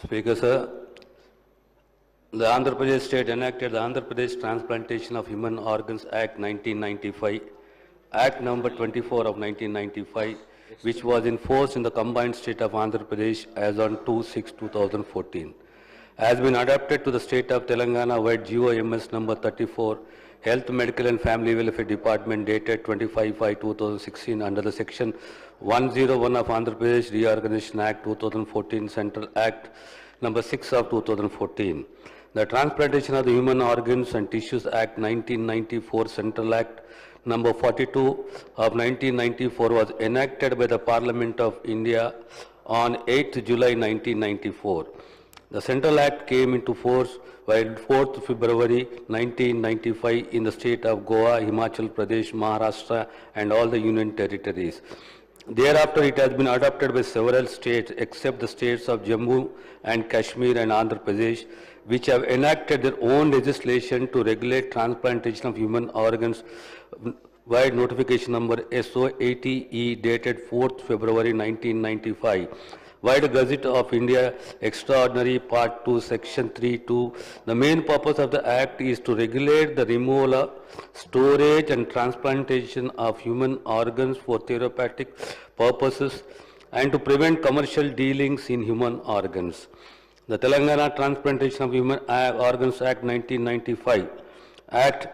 Speaker, sir, the Andhra Pradesh state enacted the Andhra Pradesh Transplantation of Human Organs Act 1995, Act number 24 of 1995, which was in force in the combined state of Andhra Pradesh as on 2/6/2014, has been adapted to the state of Telangana by GOMS number 34, Health, Medical and Family Welfare Department dated 25/5/2016 under the section 101 of Andhra Pradesh Reorganization Act 2014 Central Act number 6 of 2014. The Transplantation of the Human Organs and Tissues Act 1994 Central Act number 42 of 1994 was enacted by the Parliament of India on 8th July 1994. The Central Act came into force by 4th February 1995 in the state of Goa, Himachal Pradesh, Maharashtra and all the union territories. Thereafter, it has been adopted by several states except the states of Jammu and Kashmir and Andhra Pradesh, which have enacted their own legislation to regulate transplantation of human organs by notification number SO 80E dated 4th February 1995. Wide Gazette of India, Extraordinary Part 2, Section 3.2. The main purpose of the Act is to regulate the removal, storage and transplantation of human organs for therapeutic purposes and to prevent commercial dealings in human organs. The Telangana Transplantation of Human uh, Organs Act 1995, Act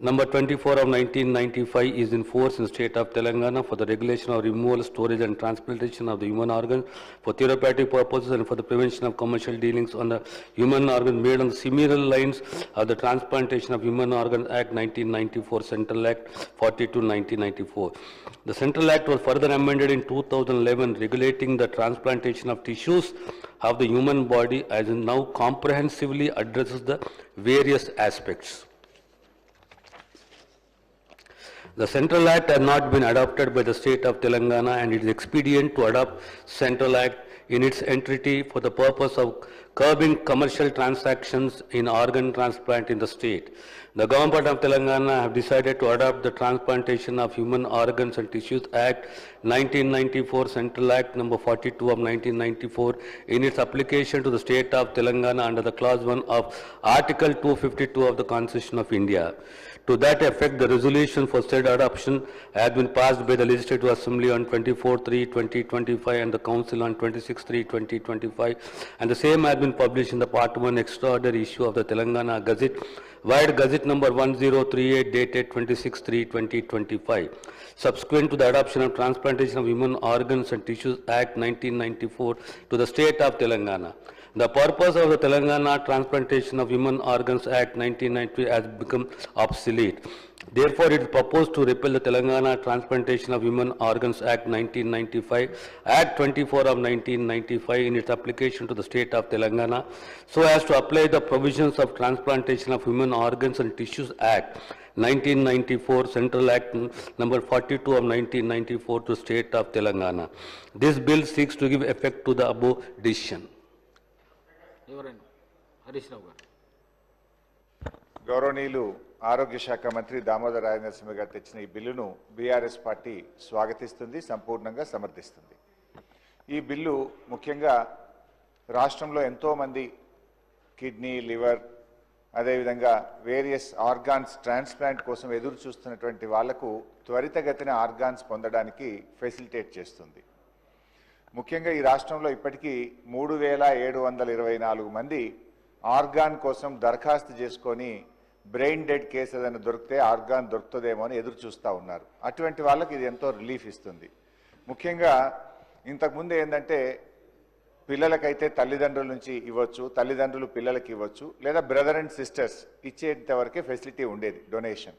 Number 24 of 1995 is in force in the state of Telangana for the regulation of removal, storage and transplantation of the human organ for therapeutic purposes and for the prevention of commercial dealings on the human organ made on similar lines of the Transplantation of Human Organ Act 1994, Central Act 42, 1994. The Central Act was further amended in 2011 regulating the transplantation of tissues of the human body as it now comprehensively addresses the various aspects. The Central Act has not been adopted by the state of Telangana and it is expedient to adopt Central Act in its entirety for the purpose of curbing commercial transactions in organ transplant in the state. The government of Telangana have decided to adopt the Transplantation of Human Organs and Tissues Act 1994, Central Act number 42 of 1994 in its application to the state of Telangana under the clause 1 of Article 252 of the Constitution of India. To that effect, the resolution for said adoption has been passed by the Legislative Assembly on 24/3/2025 and the Council on 26/3/2025, and the same has been published in the Part 1 Extraordinary issue of the Telangana Gazette, Wide Gazette number 1038 dated 26/3/2025. Subsequent to the adoption of Transplantation of Human Organs and Tissues Act 1994 to the state of Telangana, the purpose of the Telangana Transplantation of Human Organs Act 1990 has become obsolete. Therefore, it is proposed to repeal the Telangana Transplantation of Human Organs Act 1995, Act 24 of 1995 in its application to the state of Telangana, so as to apply the provisions of Transplantation of Human Organs and Tissues Act 1994, Central Act number 42 of 1994 to state of Telangana. This bill seeks to give effect to the above decision. ఎవరండి హరీష్ రావు గారు. గౌరవనీయులు ఆరోగ్య శాఖ మంత్రి దామోదర్ రాజనరసింహ గారు తెచ్చిన ఈ బిల్లును బీఆర్ఎస్ పార్టీ స్వాగతిస్తుంది సంపూర్ణంగా సమర్థిస్తుంది. ఈ బిల్లు ముఖ్యంగా రాష్ట్రంలో ఎంతోమంది కిడ్నీ లివర్ అదేవిధంగా వేరియస్ ఆర్గాన్స్ ట్రాన్స్ప్లాంట్ కోసం ఎదురు చూస్తున్నటువంటి వాళ్ళకు త్వరితగతిన ఆర్గాన్స్ పొందడానికి ఫెసిలిటేట్ చేస్తుంది. ముఖ్యంగా ఈ రాష్ట్రంలో ఇప్పటికీ మూడు వేల ఏడు వందల ఇరవై నాలుగు మంది ఆర్గాన్ కోసం దరఖాస్తు చేసుకొని బ్రెయిన్ డెడ్ కేసు ఏదైనా దొరికితే ఆర్గాన్ దొరుకుతుందేమో అని ఎదురు చూస్తూ ఉన్నారు. అటువంటి వాళ్ళకి ఇది ఎంతో రిలీఫ్ ఇస్తుంది. ముఖ్యంగా ఇంతకుముందు ఏంటంటే పిల్లలకైతే తల్లిదండ్రుల నుంచి ఇవ్వచ్చు తల్లిదండ్రులు పిల్లలకి ఇవ్వచ్చు లేదా బ్రదర్ అండ్ సిస్టర్స్ ఇచ్చేంత వరకే ఫెసిలిటీ ఉండేది డొనేషన్.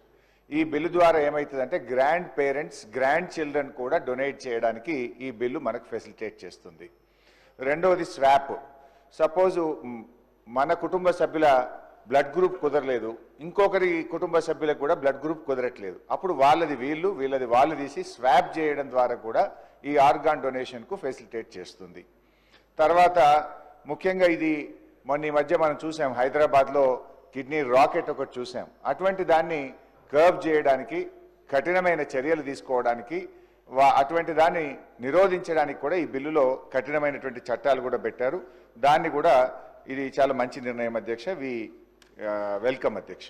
ఈ బిల్లు ద్వారా ఏమవుతుందంటే గ్రాండ్ పేరెంట్స్ గ్రాండ్ చిల్డ్రన్ కూడా డొనేట్ చేయడానికి ఈ బిల్లు మనకు ఫెసిలిటేట్ చేస్తుంది. రెండవది స్వాప్. సపోజు మన కుటుంబ సభ్యుల బ్లడ్ గ్రూప్ కుదరలేదు. ఇంకొకరి కుటుంబ సభ్యులకు కూడా బ్లడ్ గ్రూప్ కుదరట్లేదు. అప్పుడు వాళ్ళది వీళ్ళు వీళ్ళది వాళ్ళు తీసి స్వాప్ చేయడం ద్వారా కూడా ఈ ఆర్గాన్ డొనేషన్కు ఫెసిలిటేట్ చేస్తుంది. తర్వాత ముఖ్యంగా ఇది మొన్న ఈ మధ్య మనం చూసాం హైదరాబాద్లో కిడ్నీ రాకెట్ ఒకటి చూసాం. అటువంటి దాన్ని కర్వ్ చేయడానికి కఠినమైన చర్యలు తీసుకోవడానికి వా- అటువంటి దాన్ని నిరోధించడానికి కూడా ఈ బిల్లులో కఠినమైనటువంటి చట్టాలు కూడా పెట్టారు. దాన్ని కూడా ఇది చాలా మంచి నిర్ణయం అధ్యక్ష వి వెల్కమ్ అధ్యక్ష.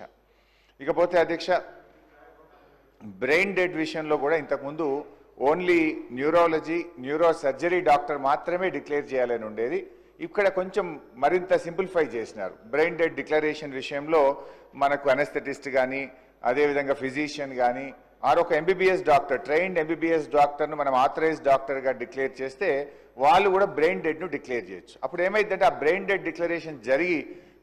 ఇకపోతే అధ్యక్ష బ్రెయిన్ డెడ్ విషయంలో కూడా ఇంతకుముందు only neurology neuro surgery doctor మాత్రమే డిక్లేర్ చేయాలని ఉండేది. ఇక్కడ కొంచెం మరింత సింప్లిఫై చేసినారు. బ్రెయిన్ డెడ్ డిక్లరేషన్ విషయంలో మనకు అనెస్థెటిస్ట్ కానీ అదేవిధంగా ఫిజిషియన్ కానీ ఆరొక ఎంబీబీఎస్ డాక్టర్ ట్రైన్డ్ ఎంబీబీఎస్ డాక్టర్ను మనం ఆథరైజ్ డాక్టర్గా డిక్లేర్ చేస్తే వాళ్ళు కూడా బ్రెయిన్ డెడ్ను డిక్లేర్ చేయొచ్చు. అప్పుడు ఏమైందంటే ఆ బ్రెయిన్ డెడ్ డిక్లరేషన్ జరిగి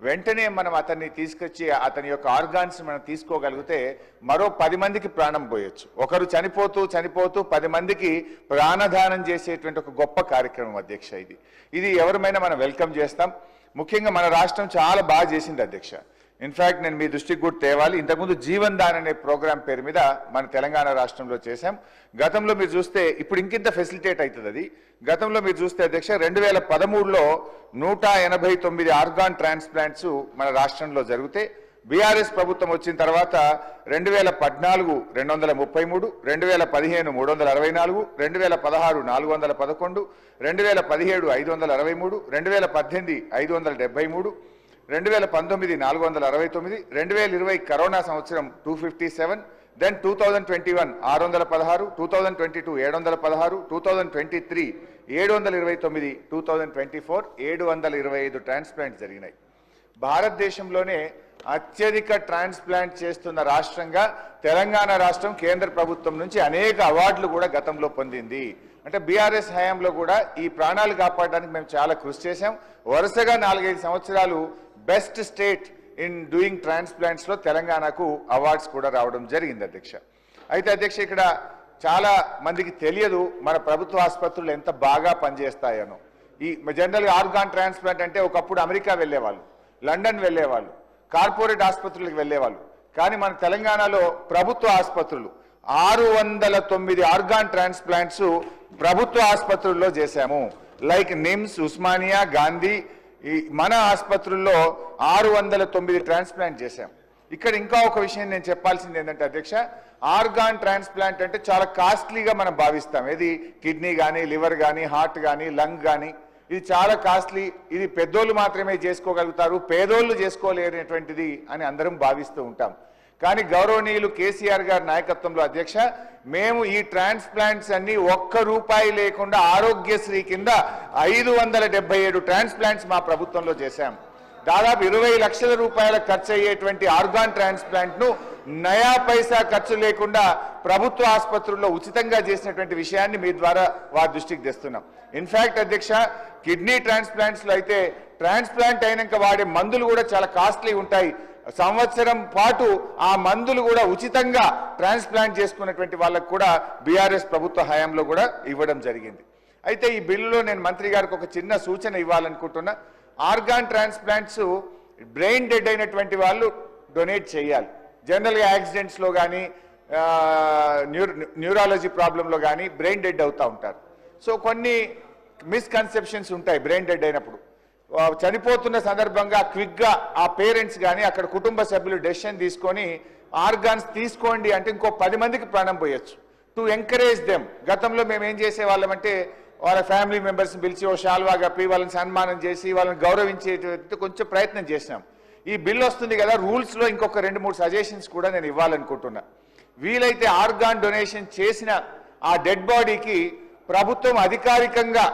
వెంటనే మనం అతన్ని తీసుకొచ్చి అతని యొక్క ఆర్గాన్స్ మనం తీసుకోగలిగితే మరో పది మందికి ప్రాణం పోయొచ్చు. ఒకరు చనిపోతూ చనిపోతూ పది మందికి ప్రాణదానం చేసేటువంటి ఒక గొప్ప కార్యక్రమం అధ్యక్ష ఇది. ఇది ఎవరిమైనా మనం వెల్కమ్ చేస్తాం. ముఖ్యంగా మన రాష్ట్రం చాలా బాగా చేసింది అధ్యక్ష. ఇన్ఫాక్ట్ నేను మీ దృష్టికి కూడా తేవాలి. ఇంతకుముందు జీవన్ దాన్ అనే ప్రోగ్రామ్ పేరు మీద మన తెలంగాణ రాష్ట్రంలో చేశాం. గతంలో మీరు చూస్తే ఇప్పుడు ఇంకింత ఫెసిలిటేట్ అవుతుంది అది. గతంలో మీరు చూస్తే అధ్యక్ష రెండు వేల పదమూడులో నూట ఎనభై తొమ్మిది ఆర్గాన్ ట్రాన్స్ప్లాంట్స్ మన రాష్ట్రంలో జరిగితే బీఆర్ఎస్ ప్రభుత్వం వచ్చిన తర్వాత రెండు వేల పద్నాలుగు రెండు వందల ముప్పై మూడు రెండు వేల పదిహేను మూడు వందల అరవై నాలుగు రెండు వేల పదహారు నాలుగు వందల పదకొండు రెండు వేల పదిహేడు ఐదు వందల అరవై మూడు రెండు వేల పద్దెనిమిది ఐదు వందల డెబ్బై మూడు రెండు వేల పంతొమ్మిది నాలుగు వందల అరవై తొమ్మిది రెండు వేల ఇరవై కరోనా సంవత్సరం two fifty seven then two thousand twenty one ఆరు వందల పదహారు టూ థౌజండ్ ట్వంటీ టూ ఏడు వందల పదహారు టూ థౌజండ్ ట్వంటీ త్రీ ఏడు వందల ఇరవై తొమ్మిది టూ థౌజండ్ ట్వంటీ ఫోర్ ఏడు వందల ఇరవై ఐదు ట్రాన్స్ప్లాంట్ జరిగినాయి. భారతదేశంలోనే అత్యధిక ట్రాన్స్ప్లాంట్ చేస్తున్న రాష్ట్రంగా తెలంగాణ రాష్ట్రం కేంద్ర ప్రభుత్వం నుంచి అనేక అవార్డులు కూడా గతంలో పొందింది. అంటే బీఆర్ఎస్ హయాంలో కూడా ఈ ప్రాణాలు కాపాడడానికి మేము చాలా కృషి చేశాం. వరుసగా నాలుగైదు సంవత్సరాలు బెస్ట్ స్టేట్ ఇన్ డూయింగ్ ట్రాన్స్ప్లాంట్స్లో తెలంగాణకు అవార్డ్స్ కూడా రావడం జరిగింది అధ్యక్ష. అయితే అధ్యక్ష ఇక్కడ చాలా మందికి తెలియదు మన ప్రభుత్వ ఆసుపత్రులు ఎంత బాగా పనిచేస్తాయనో. ఈ జనరల్ ఆర్గాన్ ట్రాన్స్ప్లాంట్ అంటే ఒకప్పుడు అమెరికా వెళ్ళేవాళ్ళు లండన్ వెళ్ళేవాళ్ళు కార్పొరేట్ ఆసుపత్రులకు వెళ్ళేవాళ్ళు. కానీ మన తెలంగాణలో ప్రభుత్వ ఆసుపత్రులు ఆరు వందల తొమ్మిది ఆర్గాన్ ట్రాన్స్ప్లాంట్స్ ప్రభుత్వ ఆసుపత్రుల్లో చేశాము. లైక్ నిమ్స్ ఉస్మానియా గాంధీ ఈ మన ఆసుపత్రుల్లో ఆరు వందల తొమ్మిది ట్రాన్స్ప్లాంట్ చేశాం. ఇక్కడ ఇంకా ఒక విషయం నేను చెప్పాల్సింది ఏంటంటే అధ్యక్ష ఆర్గాన్ ట్రాన్స్ప్లాంట్ అంటే చాలా కాస్ట్లీగా మనం భావిస్తాం. ఏది? కిడ్నీ కానీ లివర్ కానీ హార్ట్ కానీ లంగ్ కానీ ఇది చాలా కాస్ట్లీ ఇది పెద్దోళ్ళు మాత్రమే చేసుకోగలుగుతారు పేదోళ్ళు చేసుకోలేనటువంటిది అని అందరం భావిస్తూ ఉంటాం. కానీ గౌరవనీయులు కేసీఆర్ గారి నాయకత్వంలో అధ్యక్ష మేము ఈ ట్రాన్స్ప్లాంట్స్ అన్ని ఒక్క రూపాయి లేకుండా ఆరోగ్యశ్రీ కింద ఐదు వందల డెబ్బై ఏడు ట్రాన్స్ప్లాంట్స్ మా ప్రభుత్వంలో చేశాం. దాదాపు ఇరవై లక్షల రూపాయల ఖర్చు అయ్యేటువంటి ఆర్గాన్ ట్రాన్స్ప్లాంట్ను నయా పైసా ఖర్చు లేకుండా ప్రభుత్వ ఆసుపత్రుల్లో ఉచితంగా చేసినటువంటి విషయాన్ని మీ ద్వారా వారి దృష్టికి తెస్తున్నాం. ఇన్ఫాక్ట్ అధ్యక్ష కిడ్నీ ట్రాన్స్ప్లాంట్స్లో అయితే ట్రాన్స్ప్లాంట్ అయినాక వాడే మందులు కూడా చాలా కాస్ట్లీ ఉంటాయి. సంవత్సరం పాటు ఆ మందులు కూడా ఉచితంగా ట్రాన్స్ప్లాంట్ చేసుకున్నటువంటి వాళ్ళకు కూడా బీఆర్ఎస్ ప్రభుత్వ హయాంలో కూడా ఇవ్వడం జరిగింది. అయితే ఈ బిల్లులో నేను మంత్రి గారికి ఒక చిన్న సూచన ఇవ్వాలనుకుంటున్నా. ఆర్గాన్ ట్రాన్స్ప్లాంట్స్ బ్రెయిన్ డెడ్ అయినటువంటి వాళ్ళు డొనేట్ చేయాలి. జనరల్గా యాక్సిడెంట్స్లో కానీ న్యూ న్యూరాలజీ ప్రాబ్లంలో కానీ బ్రెయిన్ డెడ్ అవుతూ ఉంటారు. సో కొన్ని మిస్కన్సెప్షన్స్ ఉంటాయి బ్రెయిన్ డెడ్ అయినప్పుడు. చనిపోతున్న సందర్భంగా క్విక్గా ఆ పేరెంట్స్ కానీ అక్కడ కుటుంబ సభ్యులు డెసిషన్ తీసుకొని ఆర్గాన్స్ తీసుకోండి అంటే ఇంకో పది మందికి ప్రాణం పోయొచ్చు. టు ఎంకరేజ్ దెమ్ గతంలో మేము ఏం చేసేవాళ్ళమంటే వాళ్ళ ఫ్యామిలీ మెంబర్స్ని పిలిచి ఓ షాల్వా కప్పి వాళ్ళని సన్మానం చేసి వాళ్ళని గౌరవించేటువంటి కొంచెం ప్రయత్నం చేసినాం. ఈ బిల్ వస్తుంది కదా రూల్స్లో ఇంకొక రెండు మూడు సజెషన్స్ కూడా నేను ఇవ్వాలనుకుంటున్నా. వీలైతే ఆర్గాన్ డొనేషన్ చేసిన ఆ డెడ్ బాడీకి ప్రభుత్వం అధికారికంగా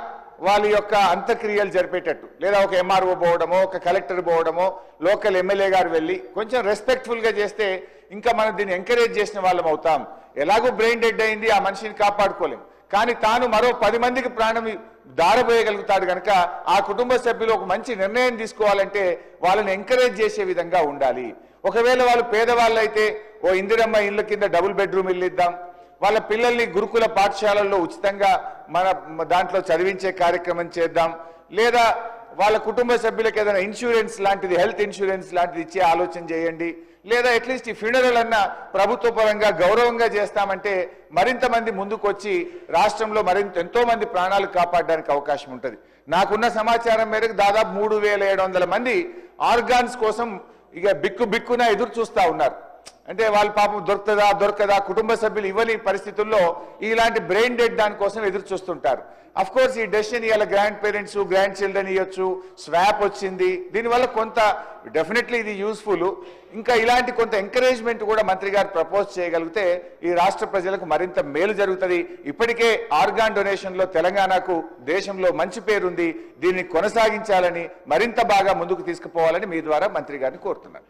వాళ్ళ యొక్క అంత్యక్రియలు జరిపేటట్టు. లేదా ఒక ఎంఆర్ఓ పోవడమో ఒక కలెక్టర్ పోవడమో లోకల్ ఎమ్మెల్యే గారు వెళ్ళి కొంచెం రెస్పెక్ట్ఫుల్గా చేస్తే ఇంకా మనం దీన్ని ఎంకరేజ్ చేసిన వాళ్ళం అవుతాం. ఎలాగో బ్రెయిన్ డెడ్ అయింది ఆ మనిషిని కాపాడుకోలేం. కానీ తాను మరో పది మందికి ప్రాణం దారబోయగలుగుతాడు కనుక ఆ కుటుంబ సభ్యులు ఒక మంచి నిర్ణయం తీసుకోవాలంటే వాళ్ళని ఎంకరేజ్ చేసే విధంగా ఉండాలి. ఒకవేళ వాళ్ళు పేదవాళ్ళు అయితే ఓ ఇందిరమ్మ ఇళ్ళ కింద డబుల్ బెడ్రూమ్ ఇల్లు ఇద్దాం వాళ్ళ పిల్లల్ని గురుకుల పాఠశాలల్లో ఉచితంగా మన దాంట్లో చదివించే కార్యక్రమం చేద్దాం. లేదా వాళ్ళ కుటుంబ సభ్యులకు ఏదైనా ఇన్సూరెన్స్ లాంటిది హెల్త్ ఇన్సూరెన్స్ లాంటిది ఇచ్చే ఆలోచన చేయండి. లేదా అట్లీస్ట్ ఈ ఫ్యూనరల్ అన్న ప్రభుత్వ పరంగా గౌరవంగా చేస్తామంటే మరింత మంది ముందుకు వచ్చి రాష్ట్రంలో మరింత ఎంతో మంది ప్రాణాలు కాపాడడానికి అవకాశం ఉంటుంది. నాకున్న సమాచారం మేరకు దాదాపు మూడు వేల ఏడు వందల మంది ఆర్గాన్స్ కోసం ఇక బిక్కు బిక్కున ఎదురు చూస్తూ ఉన్నారు. అంటే వాళ్ళ పాపం దొరుకుతుందా దొరకదా కుటుంబ సభ్యులు ఇవ్వని పరిస్థితుల్లో ఇలాంటి బ్రెయిన్ డెడ్ దానికోసం ఎదురు చూస్తుంటారు. అఫ్ కోర్స్ ఈ డెసిషన్ ఇవాళ గ్రాండ్ పేరెంట్స్ గ్రాండ్ చిల్డ్రన్ ఇవ్వచ్చు స్వాప్ వచ్చింది. దీనివల్ల కొంత డెఫినెట్లీ ఇది యూస్ఫుల్ ఇంకా ఇలాంటి కొంత ఎంకరేజ్మెంట్ కూడా మంత్రి గారు ప్రపోజ్ చేయగలిగితే ఈ రాష్ట్ర ప్రజలకు మరింత మేలు జరుగుతుంది. ఇప్పటికే ఆర్గాన్ డొనేషన్లో తెలంగాణకు దేశంలో మంచి పేరుంది. దీన్ని కొనసాగించాలని మరింత బాగా ముందుకు తీసుకుపోవాలని మీ ద్వారా మంత్రి గారిని కోరుతున్నాను.